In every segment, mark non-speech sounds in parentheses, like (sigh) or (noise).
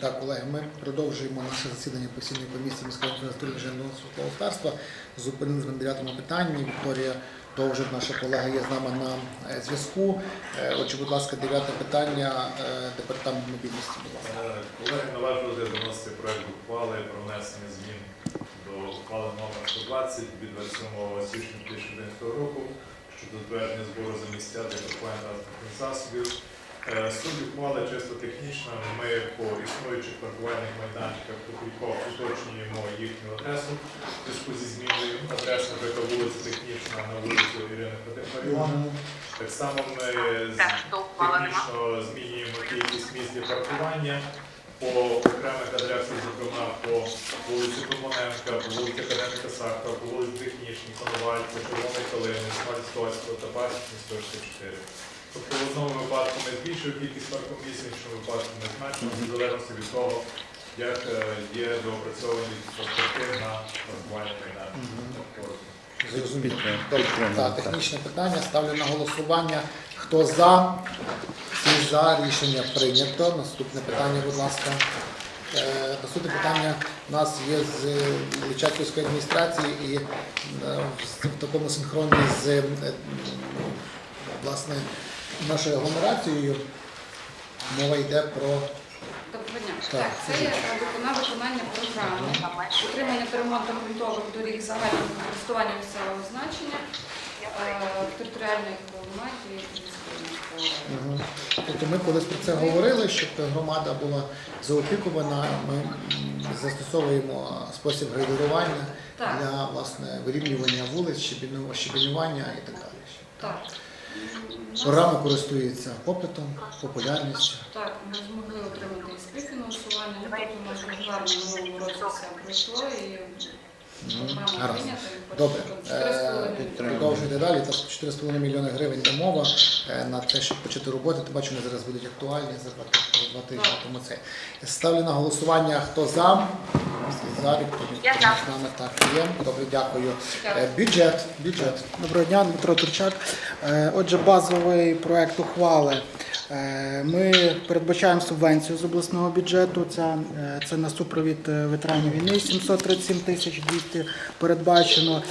Так, колеги, ми продовжуємо наше засідання постійної комісії інфраструктури інженерного господарства. Зупинилися на дев'ятому питанні. Вікторія Довжик, наша колега, є з нами на е, зв'язку. Е, Отже, будь ласка, дев'яте питання е, департамент мобільності. Будь ласка. Колеги, на ваш розгляд виноситься проект ухвали про внесення змін до ухвали номер 120 від 27 січня 2011 року щодо затвердження збору за місця для паркування транспортних засобів. Е, Суть ухвали чисто технічна. Ми по існуючих паркувальних майданчиках по кількох уточнюємо їхню адресу в зв'язку зі зміною адреси, наприклад, вулиця Технічна на вулицю Ірини Фатимаріон. Так само ми технічно змінюємо кількість місць для паркування по окремих адресах, зокрема по вулиці Туманенка, по вулиці Академіка Сахара, по вулиці Технічній, Коновальця, Червоної Калини, Смальського та Пасічні 164. Тобто в одному випадку ми збільшуємо кількість паркомісій, в іншому випадку ми зменшуємо, в залежності від того, як е, є доопрацьовані паспорти на паркування майданчиків. Зрозуміло. Добре. Так, технічне питання. Ставлю на голосування. Хто за? Всі за рішення прийнято. Наступне питання, будь ласка. Е, Наступне питання у нас є з Личаківської адміністрації і е, в такому синхроні з власне нашою агломерацією. Мова йде про Доброго дня. Так, Так, це є виконання програми утримання та ґрунтових доріг загального користування місцевого значення е, в територіальній громаді Київської. Мгм. Тобто ми колись про це говорили, щоб громада була заопікувана. Ми м, застосовуємо спосіб грейдерування Так. для власне вирівнювання вулиць, щебеню- щебенювання і так далі. Так. Програма користується попитом, популярністю. Так, ми змогли отримати і співфінансування, у нас дуже гарно в минулому році все пройшло і Гаразд. Добре, Е, 4,5 мільйони. продовжуйте далі. Та 4,5 мільйони гривень йде мова е, на те, щоб почати роботи. Ти бачу, вони зараз будуть актуальні за два тижні. Тому це ставлю на голосування. Хто за? За Вікторія. З нами так є. Добре, дякую. Е, Бюджет. Бюджет. Доброго дня, Дмитро Турчак. Отже, базовий проект ухвали. Е, Ми передбачаємо субвенцію з обласного бюджету. Це, е, це на супровід е, ветеранів війни 737 тисяч 200 передбачено.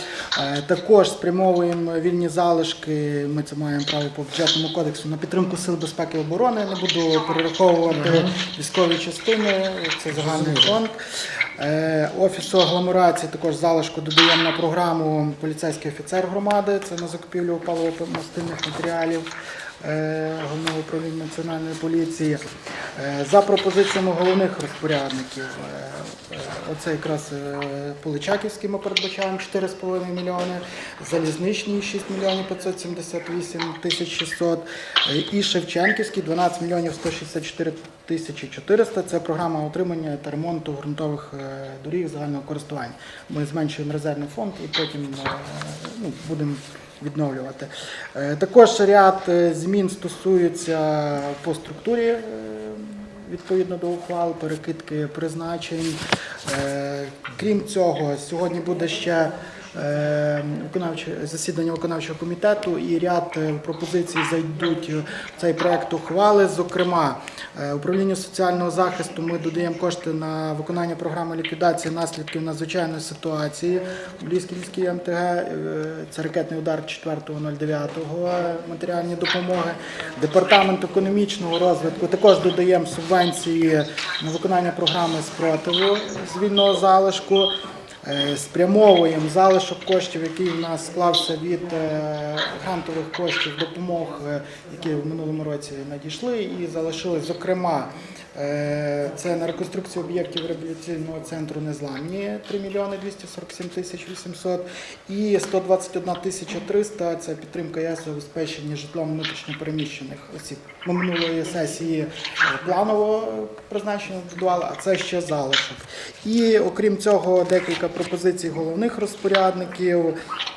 Також спрямовуємо вільні залишки. Ми це маємо право по бюджетному кодексу на підтримку сил безпеки і оборони. Не буду перераховувати військові частини. Це загальний фонд. Офісу агломерації також залишку додаємо на програму поліцейський офіцер громади. Це на закупівлю паливо-мастильних матеріалів головного управління національної поліції. Е, За пропозиціями головних розпорядників, е, е, оце якраз е, Поличаківський ми передбачаємо 4,5 мільйони, залізничний 6 мільйонів 578 тисяч 600 е, і Шевченківський 12 мільйонів 164 тисячі 400. Це програма утримання та ремонту ґрунтових е, доріг загального користування. Ми зменшуємо резервний фонд і потім е, ну, будемо відновлювати. Е, Також ряд е, змін стосуються по структурі. е, Відповідно до ухвал, перекидки призначень. Крім цього, сьогодні буде ще засідання виконавчого комітету і ряд пропозицій зайдуть в цей проект ухвали. Зокрема, управлінню соціального захисту ми додаємо кошти на виконання програми ліквідації наслідків надзвичайної ситуації в Львівській МТГ. Е, Це ракетний удар 4.09 е, матеріальні допомоги. Департамент економічного розвитку також додаємо субвенції на виконання програми спротиву з вільного залишку. Е, Спрямовуємо залишок коштів, який в нас склався від е, грантових коштів допомог, е, які в минулому році надійшли, і залишили, зокрема, це на реконструкцію об'єктів реабілітаційного центру Незламні 3 мільйони 247 тисяч 800 і 121 тисяча 300 – це підтримка ЄС забезпечення житлом внутрішньопереміщених осіб. Ми минулої сесії е, планово призначення будували, а це ще залишок. І окрім цього, декілька пропозицій головних розпорядників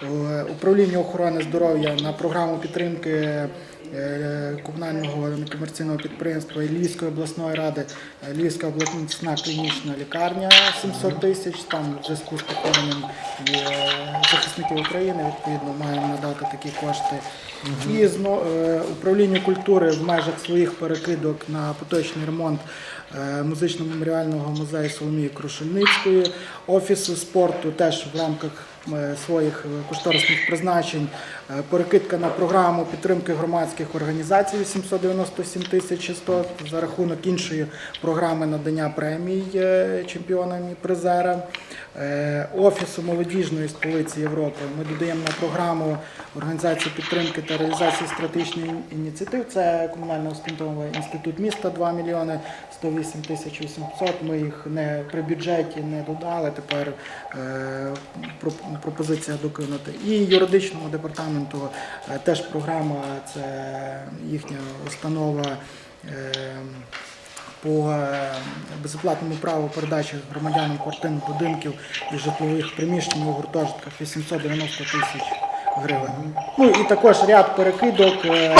е, управління охорони здоров'я на програму підтримки. Е, Комунального некомерційного підприємства Львівської обласної ради е, Львівська обласна клінічна лікарня 700 тисяч. Там в зв'язку з поповненням е, захисників України. Відповідно, маємо надати такі кошти. І е, культури в межах своїх перекидок на поточний ремонт музично-меморіального музею Соломії Крушельницької, офісу спорту теж в рамках своїх е, кошторисних призначень. Е, Перекидка на програму підтримки громадських організацій 897 тисяч 100 за рахунок іншої програми надання премій е, чемпіонам і призерам. Е, Офісу молодіжної столиці Європи ми додаємо на програму організації підтримки та реалізації стратегічних ініціатив. Це комунально-установи інститут міста 2 мільйони 108 тисяч 800. Ми їх не при бюджеті не додали. Тепер е, про- пропозиція докинути. І юридичному департаменту е, теж програма, це їхня установа. По е, безоплатному праву передачі громадянам квартир, будинків і житлових приміщень у гуртожитках 890 тисяч гривень. Ну і також ряд перекидок е,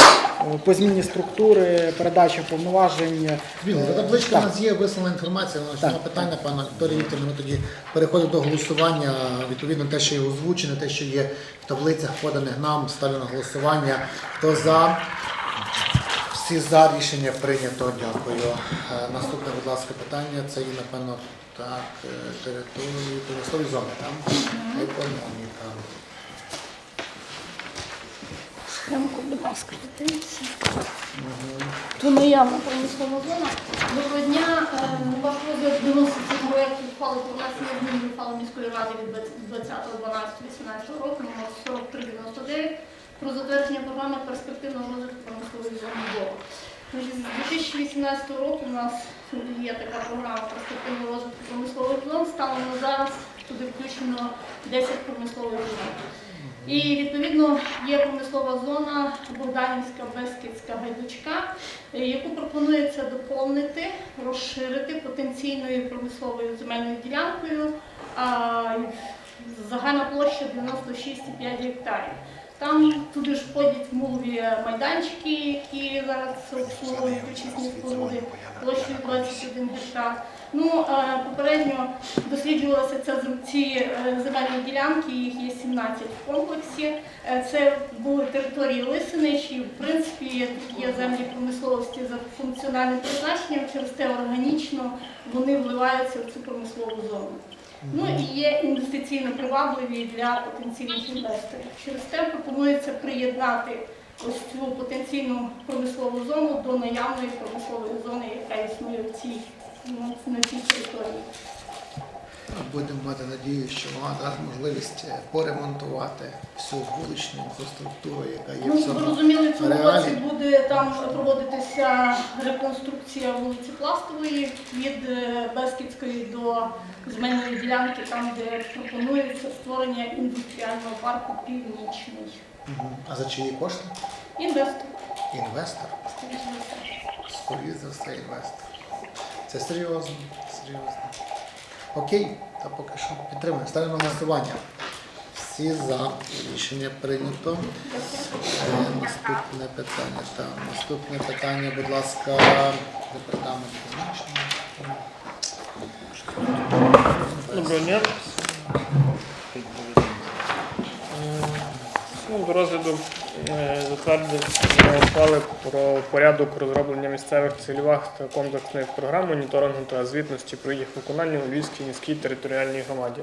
по зміні структури, передачі повноважень. Вільно, Е, за табличка у нас є вислана інформація, на питання пана Вікторії Вікторівни, ми тоді переходимо до голосування. Відповідно, те, що є озвучене, те, що є в таблицях поданих нам, ставлю на голосування. Хто за? Всі за рішення прийнято. Дякую. Е, Наступне, будь ласка, питання. Це є, напевно, так, е, території промислові зони, там економіка. Схемку, будь ласка, дивіться. То наявна промислова зона. Доброго дня. Е, ваш розгляд виноситься проєкт ухвали про внесення змін до ухвали міської ради від 20.12.18 року номер 4399 про затвердження програми перспективного розвитку промислової зони. Значить, З 2018 року у нас є така програма перспективного розвитку промислових зон. Станом на зараз туди включено 10 промислових зон. І відповідно є промислова зона Богданівська, Бескідська, Гайдучка, яку пропонується доповнити, розширити потенційною промисловою земельною ділянкою. Загальна площа 96,5 гектарів. Там туди ж входять мулові майданчики, які зараз обслуговують очисні споруди площею 21 гектар. Ну, попередньо досліджувалися ці е, земельні ділянки, їх є 17 в комплексі. Е, Це були території Лисиничі. В принципі, є землі промисловості за функціональним призначенням, через те органічно вони вливаються в цю промислову зону. Ну і є інвестиційно привабливі для потенційних інвесторів. Через те пропонується приєднати ось цю потенційну промислову зону до наявної промислової зони, яка існує в цій, ну, на цій території. Будемо мати надію, що вона дасть можливість е, поремонтувати всю вуличну інфраструктуру, яка є в Ну, ви цьому. розуміли, в цьому році буде там проводитися реконструкція вулиці Пластової від е, Бескідської до земельної ділянки, там де пропонується створення індустріального парку Північний. А за чиї кошти? Інвестор. Інвестор. Скоріше за все, інвестор. Це серйозно, серйозно. Окей, та поки що підтримуємо. Ставимо голосування. Всі за рішення прийнято. Е, Наступне питання. Так, наступне питання, будь ласка, департамент фінансів. Доброго дня. До розгляду затвердили затвердив ухвали про порядок розроблення місцевих цільових та комплексних програм моніторингу та звітності про їх виконання у Львівській міській територіальній громаді.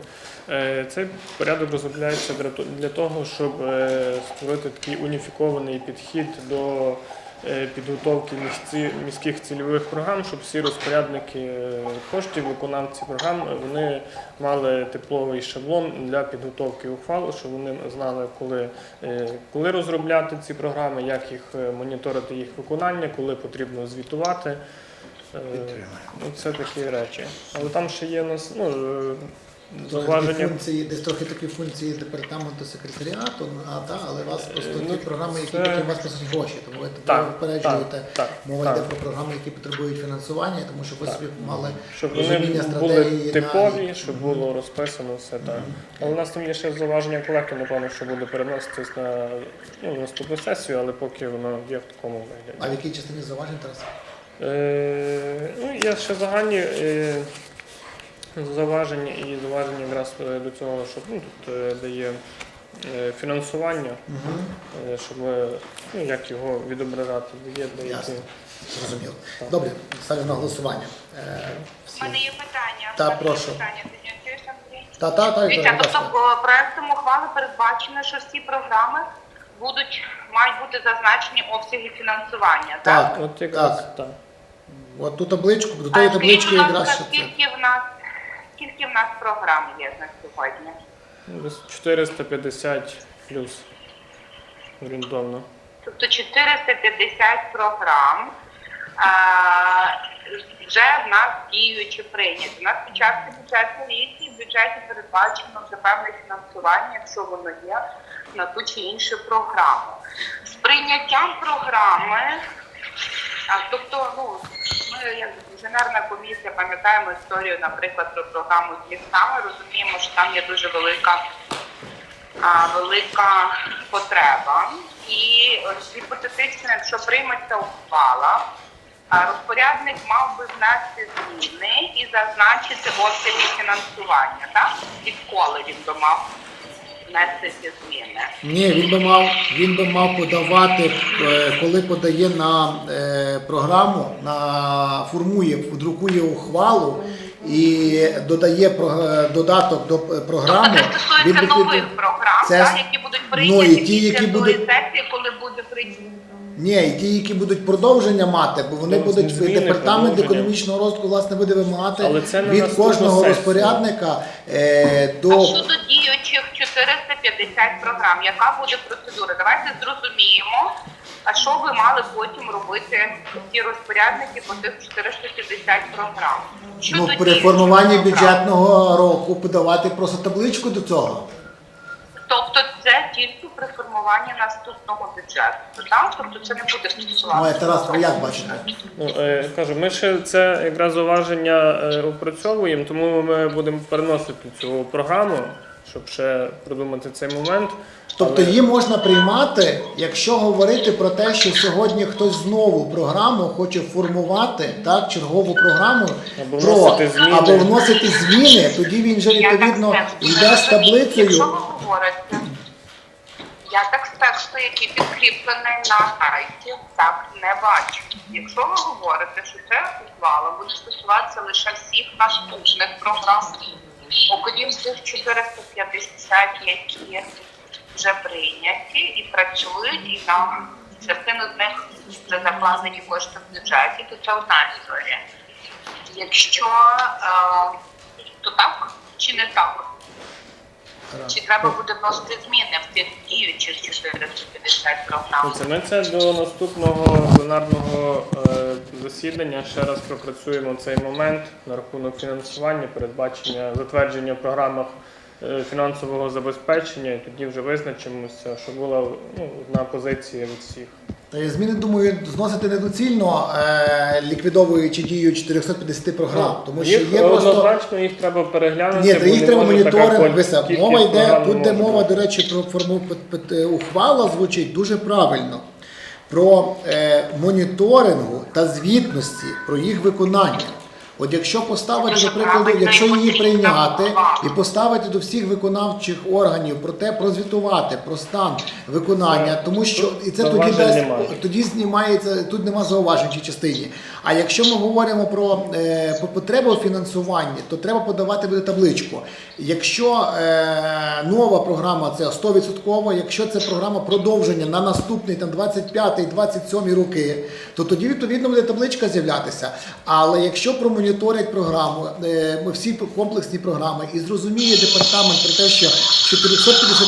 Е, Цей порядок розробляється для того, щоб е, створити такий уніфікований підхід до е, підготовки міських цільових програм, щоб всі розпорядники е, коштів, виконавці програм, е, вони мали тепловий шаблон для підготовки ухвал, щоб вони знали, коли, е, коли розробляти ці програми, як їх е, моніторити їх виконання, коли потрібно звітувати. Е, Ну, це такі речі. Але там ще є нас ну, е, зауваження. такі функції, десь трохи такі функції департаменту секретаріату, а, та, але у вас просто Ну, ті програми, які це- потім вас просять гроші, тому ви Так, попереджуєте. так, Мова так. йде про програми, які потребують фінансування, тому що ви Так. собі мали Щоб розуміння були стратегії. типові, на- щоб було розписано все так. Але у нас там є ще зауваження колекту, напевно, що буде переноситись на ну, наступну сесію, але поки воно є в такому вигляді. А в якій частині зауважень Тарас? Е, ну, є ще загальні. Е, зауваження і зауваження якраз е, до цього, що ну, тут е, дає е, фінансування, е, щоб ну, як його відображати, дає деякі. Зрозуміло. Добре, ставлю на голосування. Е, У мене є питання. Та, мене прошу. Питання. Та, та, та, Дивіться, тобто проектом ухвали передбачено, що всі програми будуть мають бути зазначені обсяги фінансування. Так. Так, От якраз так. так. От ту табличку, до А тої таблички якраз скільки в нас скільки в нас програм є на сьогодні? Десь 450 плюс орієнтовно. Тобто 450 програм. А, вже в нас діючі прийняті. У нас під час бюджетної рік в бюджеті передбачено вже певне фінансування, якщо воно є, на ту чи іншу програму. З прийняттям програми, а, тобто, ну, ми як інженерна комісія пам'ятаємо історію, наприклад, про програму з лісами, розуміємо, що там є дуже велика а, велика потреба. І ось гіпотетично, якщо прийметься ухвала, розпорядник мав би внести зміни і зазначити обсяги фінансування, так? Відколи він би мав внести зміни. Ні, він би мав він би мав подавати, е, коли подає на е, програму, на формує, друкує ухвалу і додає е, додаток до тобто програми. Тобто це стосується нових програм, це... так, які будуть ну, прийняті ну, і ті, які будуть... сесії, коли буде прийнято. Ні, і ті, які будуть продовження мати, бо вони Тобто, будуть зміни, департамент економічного розвитку, власне, буде вимагати від кожного сесія. розпорядника е, до. А що тоді 50 програм. Яка буде процедура? Давайте зрозуміємо, а що ви мали потім робити ці розпорядники по тих 450 програм. Що ну, при формуванні бюджетного року подавати просто табличку до цього. Тобто це тільки при формуванні наступного бюджету. Так? Тобто це не буде стосуватися. Ну, Тарас, ви як бачите? Ну, е, кажу, ми ще це якраз уваження е, опрацьовуємо, тому ми будемо переносити цю програму щоб ще продумати цей момент. Тобто Але- її можна приймати, якщо говорити про те, що сьогодні хтось знову програму хоче формувати, так, чергову програму Або про вносити зміни. або вносити зміни, тоді він вже відповідно йде з таблицею. ви говорите, я так з тексту, який підкріплений на сайті, так не бачу. Якщо ви говорите, що це ухвала буде стосуватися лише всіх наступних програм, окрім тих 450, які вже прийняті і працюють, і там частину з них вже закладені кошти в бюджеті, то це одна історія. Якщо е, то так чи не так? Чи треба буде вносити зміни в тих діючих 450 програм? Це ми це до наступного пленарного е, засідання ще раз пропрацюємо цей момент на рахунок фінансування, передбачення, затвердження в програмах е, фінансового забезпечення, і тоді вже визначимося, що була ну, одна позиція від всіх. Та я зміни, думаю, зносити недоцільно, е, ліквідовуючи дію 450 програм, тому що їх є просто. однозначно їх треба переглянути. Ні, та бо їх не треба може така моніторинг. Вися, кількість мова йде, програм тут де може мова, бути. до речі, про форму пт- ухвала звучить дуже правильно. Про е, моніторингу та звітності, про їх виконання. От якщо поставити, Дуже до прикладу, правильно якщо її прийняти і поставити до всіх виконавчих органів про те, прозвітувати про стан виконання, тому що і це тоді дасть тоді знімається, тут нема зауважень в цій частині. А якщо ми говоримо про е, по- потребу у фінансуванні, то треба подавати буде табличку. Якщо е, нова програма це 100%, якщо це програма продовження на наступний там 25-27 роки, то тоді відповідно буде табличка з'являтися. Але якщо промоніторять програму, е, ми всі комплексні програми, і зрозуміє департамент про те, що 450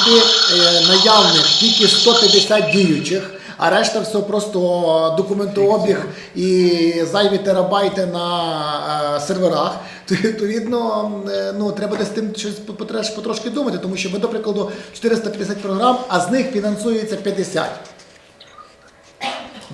е, наявних тільки 150 діючих. А решта все просто документообіг і зайві терабайти на е, серверах. (laughs) То відповідно, ну треба з тим щось потрошки думати, тому що ми, до прикладу, 450 програм, а з них фінансується 50.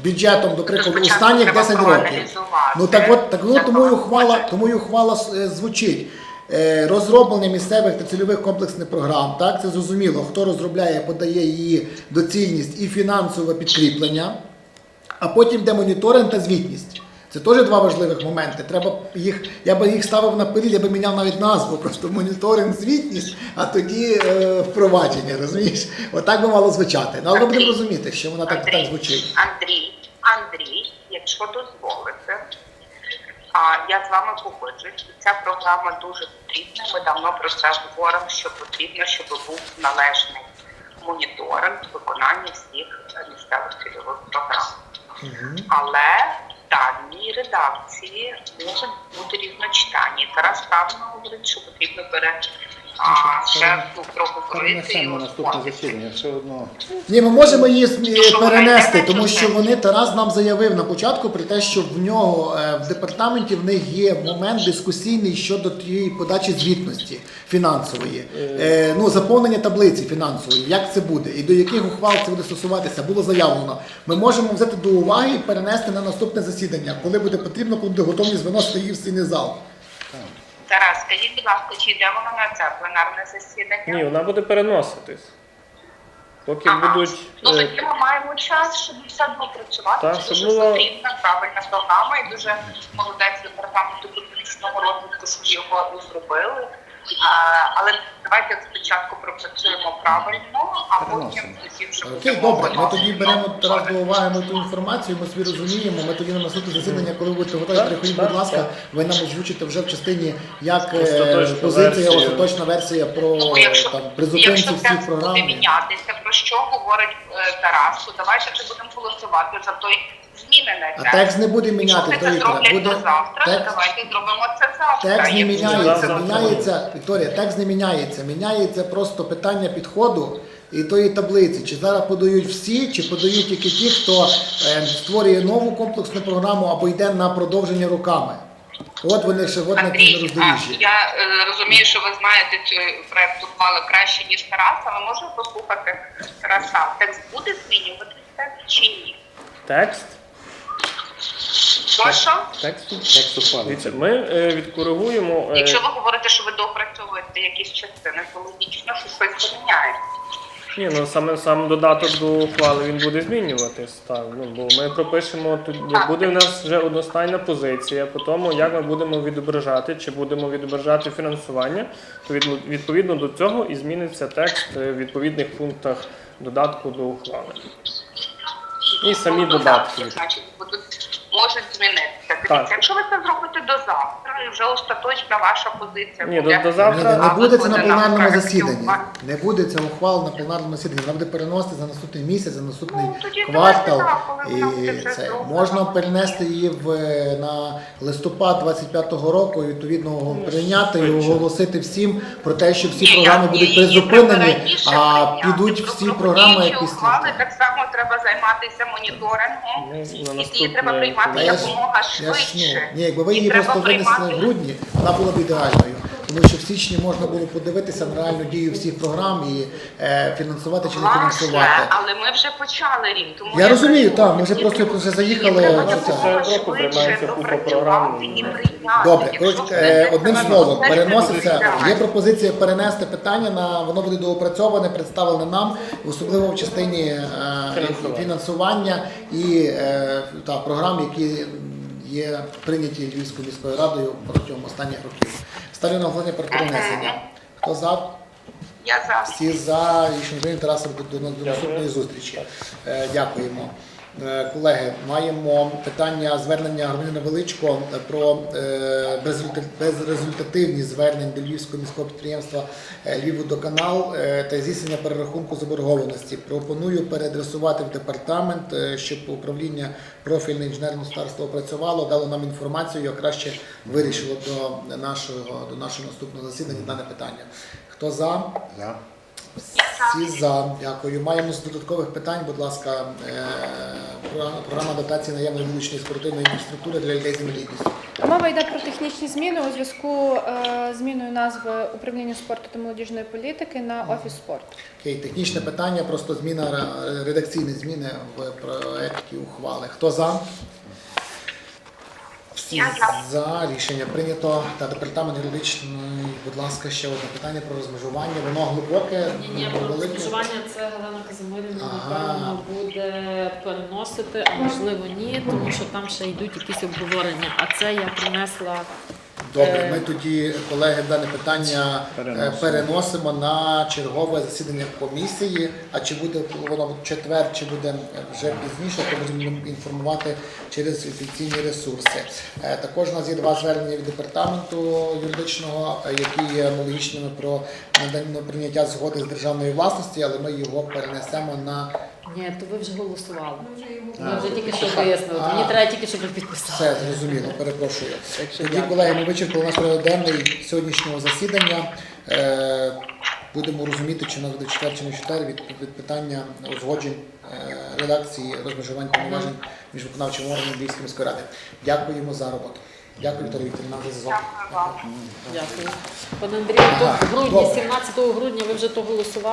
Бюджетом, до спочатку останніх треба 10 років. проаналізувати. Ну так от так от тому й ухвала, тому й ухвала е, звучить. Е, Розроблення місцевих та цільових комплексних програм, так це зрозуміло, хто розробляє, подає її доцільність і фінансове підкріплення, а потім де моніторинг та звітність. Це теж два важливих моменти. Треба їх, я би їх ставив на період, я би міняв навіть назву, просто моніторинг, звітність, а тоді е, впровадження. Розумієш? Отак би мало звучати. Ну але ми будемо розуміти, що вона так, так звучить. Андрій, Андрій, якщо дозволите, а я з вами погоджуюсь. Ця програма дуже потрібна. Ми давно про це говоримо, що потрібно, щоб був належний моніторинг виконання всіх місцевих цільових програм. Але в даній редакції можуть бути рівночитання. Тарас правильно говорить, що потрібно бере а, ще і узгодити. все одно. Ні, ми можемо її перенести, тому що вони Тарас нам заявив на початку про те, що в нього е, в департаменті в них є момент дискусійний щодо тієї подачі звітності фінансової, е, ну заповнення таблиці фінансової. Як це буде і до яких ухвал це буде стосуватися, було заявлено. Ми можемо взяти до уваги і перенести на наступне засідання, коли буде потрібно, коли буде готовність виносити її в сильний зал. Тарас, скажіть, будь ласка, чи йде воно на це пленарне засідання? Ні, вона буде переноситись. Поки Ага. будуть. Ну е, тоді ми маємо час, щоб все одно працювати. Так, Це щоб дуже було- потрібна, правильна програма і дуже молодець департаменту економічного розвитку, що його зробили. А, але давайте спочатку пропрацюємо правильно, а потім вже Окей, добре. Ми тоді беремо Тарас до уваги ми ту інформацію, ми собі розуміємо. Ми тоді на наступне засідання, коли ви будете готові, приходіть, будь ласка, ви нам озвучите вже в частині, як е, Остаточну позиція, версію. остаточна версія про Ну, якщо, там якщо призупинці всіх текст буде програм. мінятися, про що говорить е, Тарас, то давайте вже будемо голосувати за той змінений А текст не буде міняти, Якщо то це зроблять Буде завтра, то текст, давайте зробимо це завтра. текст не міняється, міняється, Вікторія, текст не міняється. Міняється просто питання підходу і тої таблиці. Чи зараз подають всі, чи подають тільки ті, хто е, створює нову комплексну програму або йде на продовження руками. От вони ще от на Андрій, а, роздоріжжі. я е, розумію, що ви знаєте цей проект ухвали краще, ніж Тараса. Ви можете послухати Тараса? Текст буде змінюватися чи ні? Текст. Прошу? Текст. Текст ухвали. Дивіться, ми е, відкоригуємо. е, Якщо ви говорите, що ви доопрацьовуєте якісь частини, то логічно, що щось поміняється. Ні, ну саме сам додаток до ухвали він буде змінюватись. Так, ну бо ми пропишемо тут буде в нас вже одностайна позиція по тому, як ми будемо відображати, чи будемо відображати фінансування, то від- відповідно до цього і зміниться текст е, в відповідних пунктах додатку до ухвали. І самі Ну, додатки. так, Значить, Možete me ne Так. Дивіться, якщо ви це зробите до завтра, і вже остаточна ваша позиція Ні, буде. до, до завтра. ні, не буде це на пленарному засіданні. Не буде ця ухвала на пленарному засіданні. Вона буде переносити за наступний місяць, за наступний Ну, тоді квартал. давайте так, коли вона буде І вже це зроблена. можна перенести її в на листопад 25-го року. І відповідно прийняти і оголосити всім про те, що всі Ні, програми будуть призупинені, а підуть всі програми після. так само треба займатися моніторингом. Ну, на І її наступне треба приймати ж- якомога Я ж, ну, ні, якби ви її просто винесли в грудні, вона була б ідеальною. Тому що в січні можна було подивитися на реальну дію всіх програм і е, фінансувати чи не Власне, фінансувати. але ми вже почали рік. Тому Я розумію, кажу, так, ми вже і просто вже заїхали, треба це- якомога Це року швидше приймається купа допрацювати і прийняти. Добре, Якщо коротше, це е, не одним словом, переноситься. буде Є пропозиція перенести питання на воно буде доопрацьоване, представлене нам, особливо в частині е, Фінансування. фінансування і е, та програм, які є прийняті Львівською міською радою протягом останніх років. Ставлю на голосування про перенесення. Хто за? Я за. Всі за рішення. Тараса до, до, до наступної зустрічі. Е, дякуємо. Е, Колеги, маємо питання звернення громадянина Величко про е, безрезультативні звернень до Львівського міського підприємства е, Львівводоканал е, та здійснення перерахунку заборгованості. Пропоную переадресувати в департамент, е, щоб управління профільне інженерне старство опрацювало, дало нам інформацію, як краще вирішило до нашого, до нашого наступного засідання дане питання. Хто за? За. Всі за. Дякую. Маємо з додаткових питань, будь ласка, е, програма- дотації наявної вуличної спортивної інфраструктури для людей з інвалідністю. Мова йде про технічні зміни у зв'язку е, з зміною назви управління спорту та молодіжної політики на офіс спорту. Окей, технічне питання, просто зміна редакційні зміни в проекті ухвали. Хто за? Всі за. рішення прийнято. Та департамент юридичної, будь ласка, ще одне питання про розмежування. Воно глибоке, Ні, ні, про велике. розмежування це Галина Казимирівна, напевно, буде переносити, а можливо ні, тому що там ще йдуть якісь обговорення. А це я принесла Добре, ми тоді, колеги, дане питання е, переносимо на чергове засідання комісії. А чи буде воно в четвер, чи буде вже пізніше, то будемо інформувати через офіційні ресурси. Е, Також у нас є два звернення від департаменту юридичного, е, які є аналогічними про надання прийняття згоди з державної власності, але ми його перенесемо на ні, то ви вже голосували. Ми вже тільки що вияснили. Мені треба тільки, щоб ви підписали. Все, зрозуміло, перепрошую. Тоді, колеги, ми вичерпали наш порядок денний сьогоднішнього засідання. Е, Будемо розуміти, чи нас буде четвер, чи не четвер від, від питання узгоджень е, редакції розмежувань повноважень між виконавчим органом Львівської міської ради. Дякуємо за роботу. Дякую, Вікторія Вікторівна, за зв'язок. Дякую. Дякую. Пане Андрію, то в грудні, добре. 17 грудня ви вже то голосували.